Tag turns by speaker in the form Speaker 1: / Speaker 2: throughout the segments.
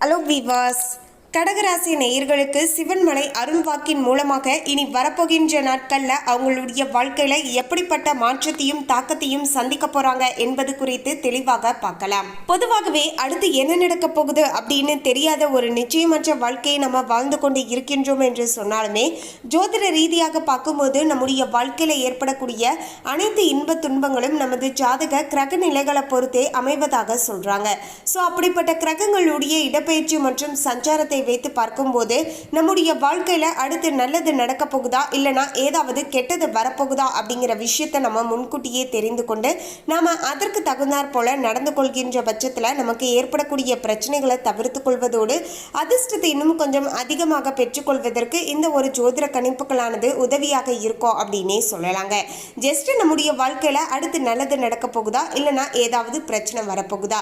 Speaker 1: Hello விவாஸ் கடகராசி நேயர்களுக்கு சிவன்மலை அருள்வாக்கின் மூலமாக இனி வரப்போகின்ற நாட்களில் அவங்களுடைய வாழ்க்கையில் எப்படிப்பட்ட மாற்றத்தையும் தாக்கத்தையும் சந்திக்க போகிறாங்க என்பது குறித்து தெளிவாக பார்க்கலாம். பொதுவாகவே அடுத்து என்ன நடக்க போகுது அப்படின்னு தெரியாத ஒரு நிச்சயமற்ற வாழ்க்கையை நம்ம வாழ்ந்து கொண்டு இருக்கின்றோம் என்று சொன்னாலுமே ஜோதிட ரீதியாக பார்க்கும்போது நம்முடைய வாழ்க்கையில் ஏற்படக்கூடிய அனைத்து இன்ப துன்பங்களும் நமது ஜாதக கிரக நிலைகளை பொறுத்தே அமைவதாக சொல்கிறாங்க ஸோ அப்படிப்பட்ட கிரகங்களுடைய இடப்பெயர்ச்சி மற்றும் சஞ்சாரத்தை வைத்து பார்க்கும்போது நம்முடைய வாழ்க்கையில் அடுத்து நல்லது நடக்க போகுதா? இல்லைனா ஏதாவது கெட்டது வரப்போகுதா? அப்படிங்கிற விஷயத்தை நம்ம முன்கூட்டியே தெரிந்து கொண்டு நாம் அதற்கு தகுந்தாற் போல நடந்து கொள்கின்ற பட்சத்தில் நமக்கு ஏற்படக்கூடிய பிரச்சனைகளை தவிர்த்து கொள்வதோடு அதிர்ஷ்டத்தை இன்னும் கொஞ்சம் அதிகமாக பெற்றுக்கொள்வதற்கு இந்த ஒரு ஜோதிட கணிப்புகளானது உதவியாக இருக்கும் அப்படின்னே சொல்லலாங்க. ஜஸ்ட் நம்முடைய வாழ்க்கையில் அடுத்து நல்லது நடக்க போகுதா? இல்லைனா ஏதாவது பிரச்சனை வரப்போகுதா?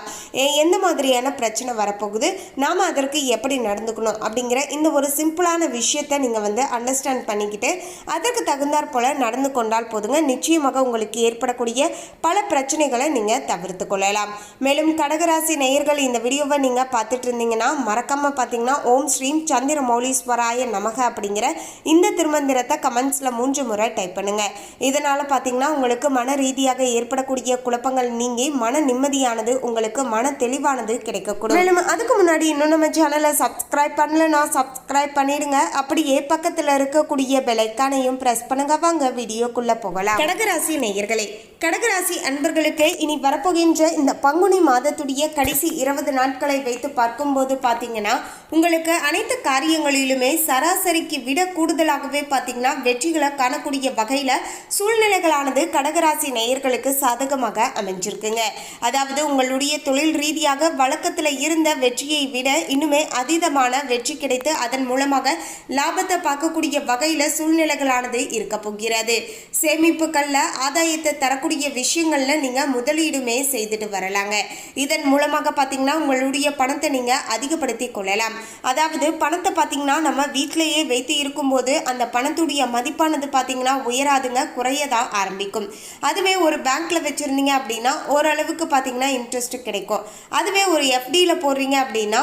Speaker 1: எந்த மாதிரியான பிரச்சனை வரப்போகுது? நாம் அதற்கு எப்படி நடந்துக்கணும் அப்படிங்கிற இந்த ஒரு சிம்பிளான விஷயத்தை நீங்கள் வந்து அண்டர்ஸ்டாண்ட் பண்ணிக்கிட்டு அதற்கு தகுந்தாற் போல் நடந்து கொண்டால் போதுங்க. நிச்சயமாக உங்களுக்கு ஏற்படக்கூடிய பல பிரச்சனைகளை நீங்கள் தவிர்த்து கொள்ளலாம். மேலும் கடகராசி நேயர்கள் இந்த வீடியோவை நீங்கள் பார்த்துட்டு இருந்தீங்கன்னா மறக்காமல் பார்த்தீங்கன்னா ஓம் ஸ்ரீம் சந்திர மௌலீஸ்வராய நமக அப்படிங்கிற இந்த திருமந்திரத்தை கமெண்ட்ஸில் மூன்று முறை டைப் பண்ணுங்க. இதனால் பார்த்தீங்கன்னா உங்களுக்கு மன ரீதியாக ஏற்படக்கூடிய குழப்பங்கள் நீங்கி மன நிம்மதியானது உங்களுக்கு மன தெளிவானது கிடைக்கக்கூடும். மேலும் அதுக்கு முன்னாடி இன்னும் நம்ம சேனலை சப்ஸ்கிரைப் பண்ணலன்னா சப்ஸ்கிரைப் பண்ணிடுங்க. அப்படியே பக்கத்தில் இருக்கக்கூடிய பெலைக்கானையும் ப்ரெஸ் பண்ணுங்க. வாங்க வீடியோக்குள்ளே போகலாம். கடகராசி நேயர்களே கடகராசி அன்பர்களுக்கு இனி வரப்போகின்ற இந்த பங்குனி மாதத்துடைய கடைசி இருபது நாட்களை வைத்து பார்க்கும்போது பார்த்தீங்கன்னா உங்களுக்கு அனைத்து காரியங்களிலுமே சராசரிக்கு விட கூடுதலாகவே பார்த்தீங்கன்னா வெற்றிகளை காணக்கூடிய வகையில் சூழ்நிலைகளானது கடகராசி நேயர்களுக்கு சாதகமாக அமைஞ்சிருக்குங்க. அதாவது உங்களுடைய தொழில் ரீதியாக வழக்கத்தில் இருந்த வெற்றியை விட இன்னுமே அதீதமான வெற்றி கிடைத்து அதன் மூலமாக லாபத்தை பார்க்கக்கூடிய வகையில் சூழ்நிலைகளானது இருக்க போகிறது. சேமிப்புகளில் ஆதாயத்தை தரக்கூடிய விஷயங்களில் நீங்கள் முதலீடுமே செய்துட்டு வரலாங்க. இதன் மூலமாக பார்த்தீங்கன்னா உங்களுடைய பணத்தை நீங்கள் அதிகப்படுத்தி கொள்ளலாம். அதாவது பணத்தை பார்த்தீங்கன்னா நம்ம வீட்டிலேயே வைத்து இருக்கும்போது அந்த பணத்துடைய மதிப்பானது பார்த்தீங்கன்னா உயராதுங்க குறையதான் ஆரம்பிக்கும். அதுவே ஒரு பேங்க்கில் வச்சுருந்தீங்க அப்படின்னா ஓரளவுக்கு பார்த்தீங்கன்னா இன்ட்ரெஸ்ட் கிடைக்கும். அதுவே ஒரு எஃப்டியில் போடுறீங்க அப்படின்னா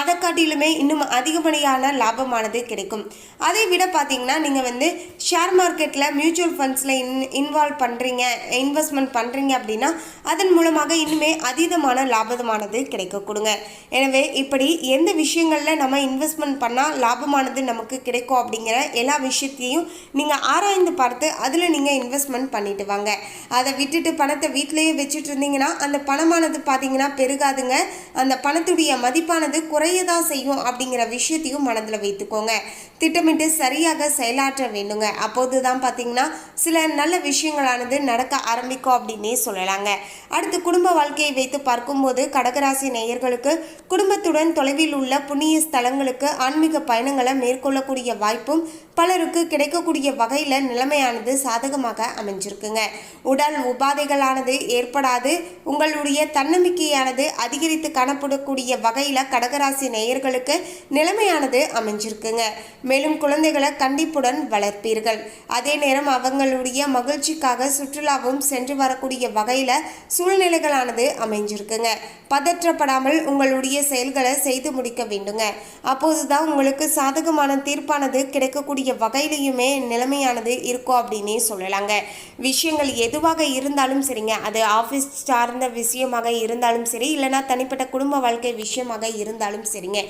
Speaker 1: அதை காட்டிலுமே இன்னும் அதிகப்படியான லாபமானது கிடைக்கும். அதை விட பார்த்தீங்கன்னா நீங்கள் வந்து ஷேர் மார்க்கெட்டில் மியூச்சுவல் ஃபண்ட்ஸில் இன் இன்வால்வ் பண்ணுறீங்க இன்வெஸ்ட்மெண்ட் பண்ணுறீங்க அப்படின்னா அதன் மூலமாக இன்னுமே அதீதமான லாபமானது கிடைக்க கொடுங்க. எனவே இப்படி எந்த விஷயங்களில் நம்ம இன்வெஸ்ட்மெண்ட் பண்ணால் லாபமானது நமக்கு கிடைக்கும் அப்படிங்கிற எல்லா விஷயத்தையும் நீங்கள் ஆராய்ந்து பார்த்து அதில் நீங்கள் இன்வெஸ்ட்மெண்ட் பண்ணிட்டு வாங்க. அதை விட்டுட்டு பணத்தை வீட்டிலேயே வச்சுட்டு இருந்தீங்கன்னா அந்த பணமானது பார்த்தீங்கன்னா பெருகாதுங்க. அந்த பணத்துடைய மதிப்பானது குறையதா செய்யும் அப்படிங்கிற விஷயத்தையும் மனதில் வைத்துக்கோங்க. திட்டமிட்டு சரியாக செயலாற்ற வேண்டுங்க. அப்போது தான் பார்த்தீங்கன்னா சில நல்ல விஷயங்களானது நடக்க ஆரம்பிக்கும் அப்படின்னே சொல்லலாங்க. அடுத்து குடும்ப வாழ்க்கையை வைத்து பார்க்கும்போது கடகராசி நேயர்களுக்கு குடும்பத்துடன் தொலைவில் உள்ள புண்ணிய ஸ்தலங்களுக்கு ஆன்மீக பயணங்களை மேற்கொள்ளக்கூடிய வாய்ப்பும் பலருக்கு கிடைக்கக்கூடிய வகையில் நிலைமையானது சாதகமாக அமைஞ்சிருக்குங்க. உடல் உபாதைகளானது ஏற்படாது உங்களுடைய தன்னம்பிக்கையானது அதிகரித்து காணப்படக்கூடிய வகையில் கடகராசி நேயர்களுக்கு நிலைமையானது அமைஞ்சிருக்குங்க. மேலும் குழந்தைகளை கண்டிப்புடன் வளர்ப்பீர்கள். அதே நேரம் அவங்களுடைய மகிழ்ச்சிக்காக சுற்றுலாவும் சென்று வரக்கூடிய வகையில் சூழ்நிலைகளானது அமைஞ்சிருக்குங்க. பதற்றப்படாமல் உங்களுடைய செயல்களை செய்து முடிக்க வேண்டுங்க. அப்போதுதான் உங்களுக்கு சாதகமான தீர்ப்பானது கிடைக்கக்கூடிய வகையிலையுமே நிலைமையானது இருக்கும் அப்படின்னே சொல்லலாங்க. விஷயங்கள் எதுவாக இருந்தாலும் சரிங்க. அது ஆஃபீஸ் சார்ந்த விஷயமாக இருந்தாலும் சரி இல்லைனா தனிப்பட்ட குடும்ப வாழ்க்கை விஷயமாக இருந்தாலும் சரிங்க.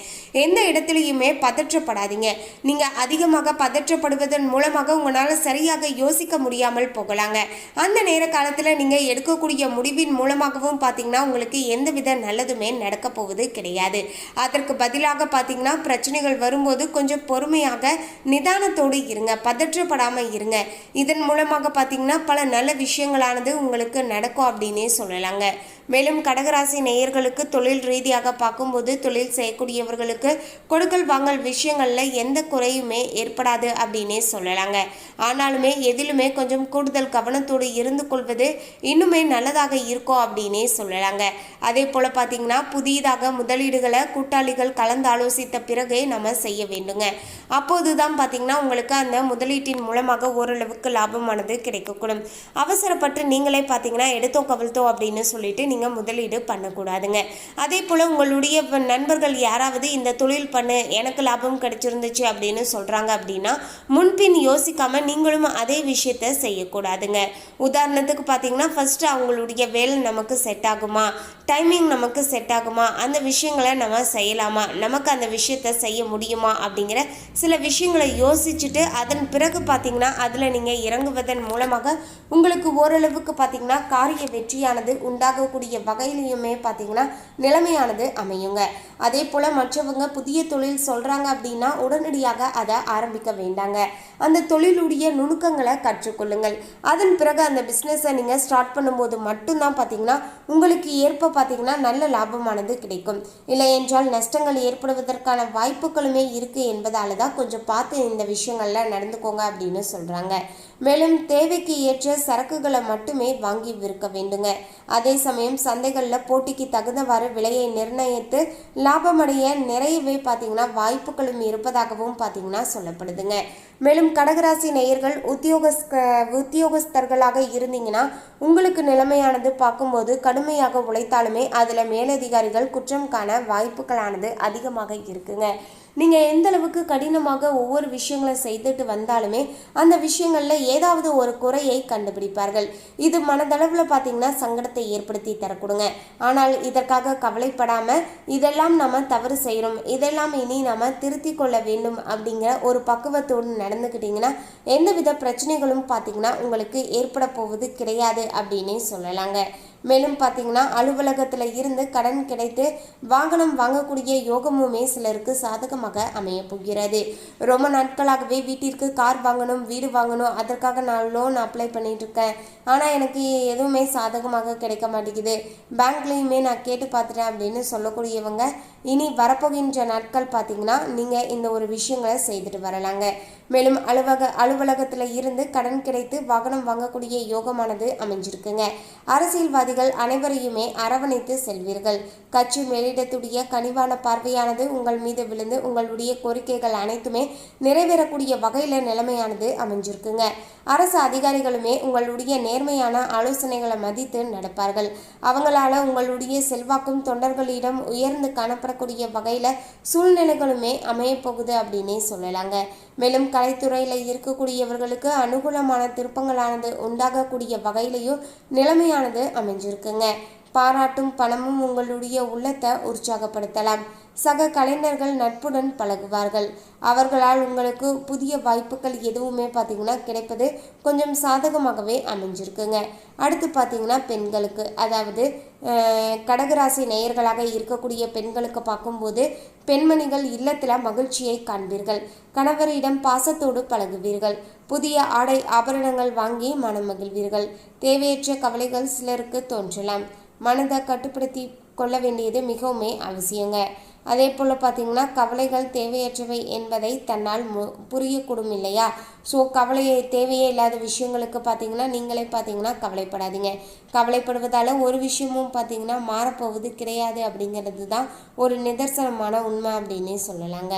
Speaker 1: எந்த இடத்துலையுமே பதற்றப்படாதீங்க. நீங்கள் அதிகமாக பதற்றப்படுவதன் மூலமாக உங்களால் சரியாக யோசிக்க முடியாமல் போகலாங்க. அந்த நேர காலத்தில் நீங்கள் எடுக்கக்கூடிய முடிவின் மூலமாகவும் பார்த்தீங்கன்னா உங்களுக்கு எந்தவித நல்லதுமே நடக்க போவது கிடையாது. அதற்கு பதிலாக பார்த்தீங்கன்னா பிரச்சனைகள் வரும்போது கொஞ்சம் பொறுமையாக நிதானத்தோடு இருங்க பதற்றப்படாமல் இருங்க. இதன் மூலமாக பார்த்தீங்கன்னா பல நல்ல விஷயங்களானது உங்களுக்கு நடக்கும் அப்படின்னே சொல்லலாங்க. மேலும் கடகராசி நேயர்களுக்கு தொழில் ரீதியாக பார்க்கும்போது தொழில் செய்யக்கூடியவர்களுக்கு கொடுக்கல் வாங்கல் விஷயங்களில் எந்த குறையுமே ஏற்படாது அப்படின்னே சொல்லலாங்க. ஆனாலுமே எதிலுமே கொஞ்சம் கூடுதல் கவனத்தோடு இருந்து கொள்வது இன்னுமே நல்லதாக இருக்கும் அப்படின்னே சொல்லலாங்க. அதே போல் பார்த்தீங்கன்னா புதியதாக முதலீடுகளை கூட்டாளிகள் கலந்து ஆலோசித்த பிறகே நம்ம செய்ய வேண்டுங்க. அப்போது தான் பார்த்தீங்கன்னா உங்களுக்கு அந்த முதலீட்டின் மூலமாக ஓரளவுக்கு லாபமானது கிடைக்கக்கூடும். அவசரப்பட்டு நீங்களே பார்த்தீங்கன்னா எடுத்தோ கவிழ்த்தோ அப்படின்னு சொல்லிட்டு நீங்கள் நீங்கள் முதலீடு பண்ணக்கூடாதுங்க. அதே போல் உங்களுடைய நண்பர்கள் யாராவது இந்த தொழில் பண்ணு எனக்கு லாபம் கிடைச்சிருந்துச்சு அப்படின்னு சொல்கிறாங்க அப்படின்னா முன்பின் யோசிக்காமல் நீங்களும் அதே விஷயத்த செய்யக்கூடாதுங்க. உதாரணத்துக்கு பார்த்தீங்கன்னா ஃபஸ்ட்டு அவங்களுடைய வேலை நமக்கு செட் ஆகுமா? டைமிங் நமக்கு செட் ஆகுமா? அந்த விஷயங்களை நம்ம செய்யலாமா? நமக்கு அந்த விஷயத்த செய்ய முடியுமா? அப்படிங்கிற சில விஷயங்களை யோசிச்சுட்டு அதன் பிறகு பார்த்தீங்கன்னா அதில் நீங்கள் இறங்குவதன் மூலமாக உங்களுக்கு ஓரளவுக்கு பார்த்தீங்கன்னா காரிய வெற்றியானது உண்டாகக்கூடிய வகையிலையுமே பார்த்தீங்கன்னா நிலைமையானது அமையுங்க. அதே போல் மற்றவங்க புதிய தொழில் சொல்கிறாங்க அப்படின்னா உடனடியாக அதை ஆரம்பிக்க வேண்டாங்க. அந்த தொழிலுடைய நுணுக்கங்களை கற்றுக்கொள்ளுங்கள். அதன் பிறகு அந்த பிஸ்னஸை நீங்கள் ஸ்டார்ட் பண்ணும்போது மட்டும்தான் பார்த்தீங்கன்னா உங்களுக்கு ஏற்ப பார்த்தீங்கன்னா நல்ல லாபமானது கிடைக்கும். இல்லை என்றால் நஷ்டங்கள் ஏற்படுவதற்கான வாய்ப்புகளுமே இருக்குது என்பதால் தான் கொஞ்சம் பார்த்து இந்த விஷயங்களில் நடந்துக்கோங்க அப்படின்னு சொல்கிறாங்க மேலும் தேவைக்கு ஏற்ற சரக்குகளை மட்டுமே வாங்கி விற்க வேண்டுங்க. அதே சமயம் சந்தைகளில் போட்டிக்கு தகுந்தவாறு விலையை நிர்ணயித்து லாபமடைய நிறையவே பார்த்தீங்கன்னா வாய்ப்புகளும் இருப்பதாகவும் பார்த்தீங்கன்னா சொல்லப்படுதுங்க. மேலும் கடகராசி நேயர்கள் உத்தியோகஸ்க உத்தியோகஸ்தர்களாக இருந்தீங்கன்னா உங்களுக்கு நிலைமையானது பார்க்கும்போது கடுமையாக உழைத்தாலுமே அதில் மேலதிகாரிகள் குற்றம் காண வாய்ப்புகளானது அதிகமாக இருக்குங்க. நீங்கள் எந்த அளவுக்கு கடினமாக ஒவ்வொரு விஷயங்களை செய்துட்டு வந்தாலுமே அந்த விஷயங்களில் ஏதாவது ஒரு குறையை கண்டுபிடிப்பார்கள். இது மனதளவில் பார்த்தீங்கன்னா சங்கடத்தை ஏற்படுத்தி தரக்கூடுங்க. ஆனால் இதற்காக கவலைப்படாமல் இதெல்லாம் நம்ம தவறு செய்கிறோம் இதெல்லாம் இனி நம்ம திருத்தி கொள்ள வேண்டும் அப்படிங்கிற ஒரு பக்குவத்தோடு நடந்துக்கிட்டிங்கன்னா எந்தவித பிரச்சனைகளும் பார்த்தீங்கன்னா உங்களுக்கு ஏற்பட போவது கிடையாது அப்படின்னே சொல்லலாங்க. மேலும் பார்த்தீங்கன்னா அலுவலகத்தில் இருந்து கடன் கிடைத்து வாகனம் வாங்கக்கூடிய யோகமுமே சிலருக்கு சாதகமாக அமைய போகிறது. ரொம்ப நாட்களாகவே வீட்டிற்கு கார் வாங்கணும் வீடு வாங்கணும் அதற்காக நான் லோன் அப்ளை பண்ணிட்டு இருக்கேன். ஆனால் எனக்கு எதுவுமே சாதகமாக கிடைக்க மாட்டேங்குது. பேங்க்லேயுமே நான் கேட்டு பார்த்துட்டேன் அப்படின்னு சொல்லக்கூடியவங்க இனி வரப்போகின்ற நாட்கள் பார்த்தீங்கன்னா நீங்கள் இந்த ஒரு விஷயங்களை செய்துட்டு வரலாங்க. மேலும் அலுவலக அலுவலகத்தில் இருந்து கடன் கிடைத்து வாகனம் வாங்கக்கூடிய யோகமானது அமைஞ்சிருக்குங்க. அரசியல்வாதி அரசியல்வாதிகள் அனைவரையுமே அரவணைத்து செல்வீர்கள். கட்சி மேலிடத்துடைய கனிவான பார்வையானது உங்கள் மீது விழுந்து உங்களுடைய கோரிக்கைகள் அனைத்துமே நிறைவேறக்கூடிய வகையில் நிலைமையானது அமைஞ்சிருக்குங்க. அரசு அதிகாரிகளுமே உங்களுடைய நேர்மையான ஆலோசனைகளை மதித்து நடப்பார்கள். அவங்களால உங்களுடைய செல்வாக்கும் தொண்டர்களிடம் உயர்ந்து காணப்படக்கூடிய வகையில் சூழ்நிலைகளுமே அமையப்போகுது அப்படின்னே சொல்லலாங்க. மேலும் கலைத்துறையில் இருக்கக்கூடியவர்களுக்கு அனுகூலமான திருப்பங்களானது உண்டாகக்கூடிய வகையிலையும் நிலைமையானது அமைஞ்சிருக்குங்க பாராட்டும் பணமும் உங்களுடைய உள்ளத்தை உற்சாகப்படுத்தலாம். சக கலைஞர்கள் நட்புடன் பழகுவார்கள். அவர்களால் உங்களுக்கு புதிய வாய்ப்புகள் எதுவுமே பார்த்தீங்கன்னா கிடைப்பது கொஞ்சம் சாதகமாகவே அமைஞ்சிருக்குங்க. அடுத்து பார்த்தீங்கன்னா பெண்களுக்கு. அதாவது கடகராசி நேயர்களாக இருக்கக்கூடிய பெண்களுக்கு பார்க்கும்போது பெண்மணிகள் இல்லத்தில் மகிழ்ச்சியை காண்பீர்கள். கணவரிடம் பாசத்தோடு பழகுவீர்கள். புதிய ஆடை ஆபரணங்கள் வாங்கி மனம் மகிழ்வீர்கள். தேவையற்ற கவலைகள் சிலருக்கு தோன்றலாம். மனதை கட்டுப்படுத்தி கொள்ள வேண்டியது மிகவுமே அவசியங்க. அதே போல் பார்த்தீங்கன்னா கவலைகள் தேவையற்றவை என்பதை தன்னால் மு புரியக்கூடும் இல்லையா? ஸோ கவலையை தேவையே இல்லாத விஷயங்களுக்கு பார்த்தீங்கன்னா நீங்களே பார்த்தீங்கன்னா கவலைப்படாதீங்க. கவலைப்படுவதால் ஒரு விஷயமும் பார்த்தீங்கன்னா மாறப்போவது கிடையாது அப்படிங்கிறது தான் ஒரு நிதர்சனமான உண்மை அப்படின்னே சொல்லலாங்க.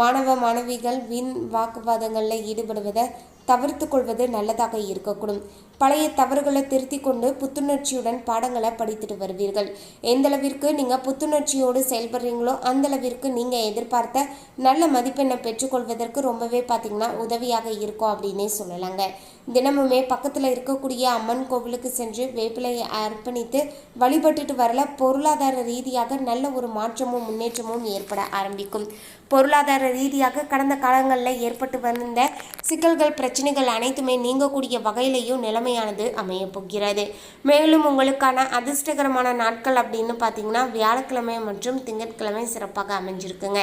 Speaker 1: மாணவ மாணவிகள் வீண் வாக்குவாதங்களில் ஈடுபடுவதை தவிர்த்து கொள்வது நல்லதாக இருக்கக்கூடும். பழைய தவறுகளை திருத்தி கொண்டு புத்துணர்ச்சியுடன் பாடங்களை படித்துட்டு வருவீர்கள். எந்த அளவிற்கு நீங்கள் புத்துணர்ச்சியோடு செயல்படுறீங்களோ அந்த அளவிற்கு நீங்கள் எதிர்பார்த்த நல்ல மதிப்பெண்ணை பெற்றுக்கொள்வதற்கு ரொம்பவே பார்த்தீங்கன்னா உதவியாக இருக்கும் அப்படின்னே சொல்லலாங்க. தினமுமே பக்கத்தில் இருக்கக்கூடிய அம்மன் கோவிலுக்கு சென்று வேப்பிலையை அர்ப்பணித்து வழிபட்டுட்டு வரல. பொருளாதார ரீதியாக நல்ல ஒரு மாற்றமும் முன்னேற்றமும் ஏற்பட ஆரம்பிக்கும். பொருளாதார ரீதியாக கடந்த காலங்களில் ஏற்பட்டு வந்த சிக்கல்கள் பிரச்சனைகள் அனைத்துமே நீங்கக்கூடிய வகையிலையும் நிலைமையானது அமைய போகிறது. மேலும் உங்களுக்கான அதிர்ஷ்டகரமான நாட்கள் அப்படின்னு பார்த்தீங்கன்னா வியாழக்கிழமை மற்றும் திங்கட்கிழமை சிறப்பாக அமைஞ்சிருக்குங்க.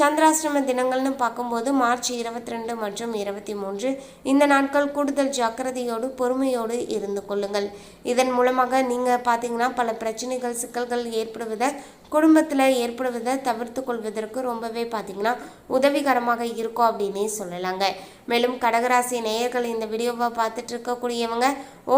Speaker 1: சந்திராஷ்டம தினங்கள்னு பார்க்கும்போது மார்ச் இருபத்தி ரெண்டு மற்றும் இருபத்தி மூன்று இந்த நாட்கள் கூடுதல் ஜாக்கிரதையோடு பொறுமையோடு இருந்து கொள்ளுங்கள். இதன் மூலமாக நீங்கள் பார்த்தீங்கன்னா பல பிரச்சனைகள் சிக்கல்கள் ஏற்படுவதை குடும்பத்தில் ஏற்படுவதை தவிர்த்து கொள்வதற்கு ரொம்பவே பார்த்தீங்கன்னா உதவிகரமாக இருக்கும் அப்படின்னே சொல்லலாங்க. மேலும் கடகராசி நேயர்கள் இந்த வீடியோவை பார்த்துட்டு இருக்கக்கூடியவங்க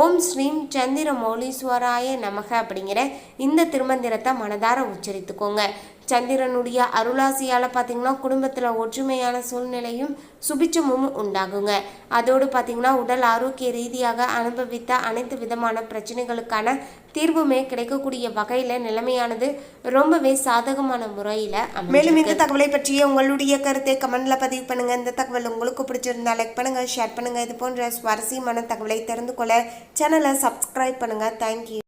Speaker 1: ஓம் ஸ்ரீம் சந்திர மௌலீஸ்வராய நமக அப்படிங்கிற இந்த திருமந்திரத்தை மனதார உச்சரித்துக்கோங்க. சந்திரனுடைய அருளாசியால் பார்த்தீங்கன்னா குடும்பத்தில் ஒற்றுமையான சூழ்நிலையும் சுபிச்சமும் உண்டாகுங்க. அதோடு பார்த்தீங்கன்னா உடல் ஆரோக்கிய ரீதியாக அனுபவித்த அனைத்து விதமான பிரச்சனைகளுக்கான தீர்வுமே கிடைக்கக்கூடிய வகையில் நிலைமையானது ரொம்பவே சாதகமான முறையில் மேலும் இந்த தகவலை பற்றிய உங்களுடைய கருத்தை கமெண்ட்ல பதிவு பண்ணுங்கள் இந்த தகவல் உங்களுக்கு பிடிச்சிருந்தா லைக் பண்ணுங்கள் ஷேர் பண்ணுங்கள் இது போன்ற சுவாரஸ்யமான தகவலை தெரிந்து கொள்ள சேனலை சப்ஸ்கிரைப் பண்ணுங்கள் தேங்க்யூ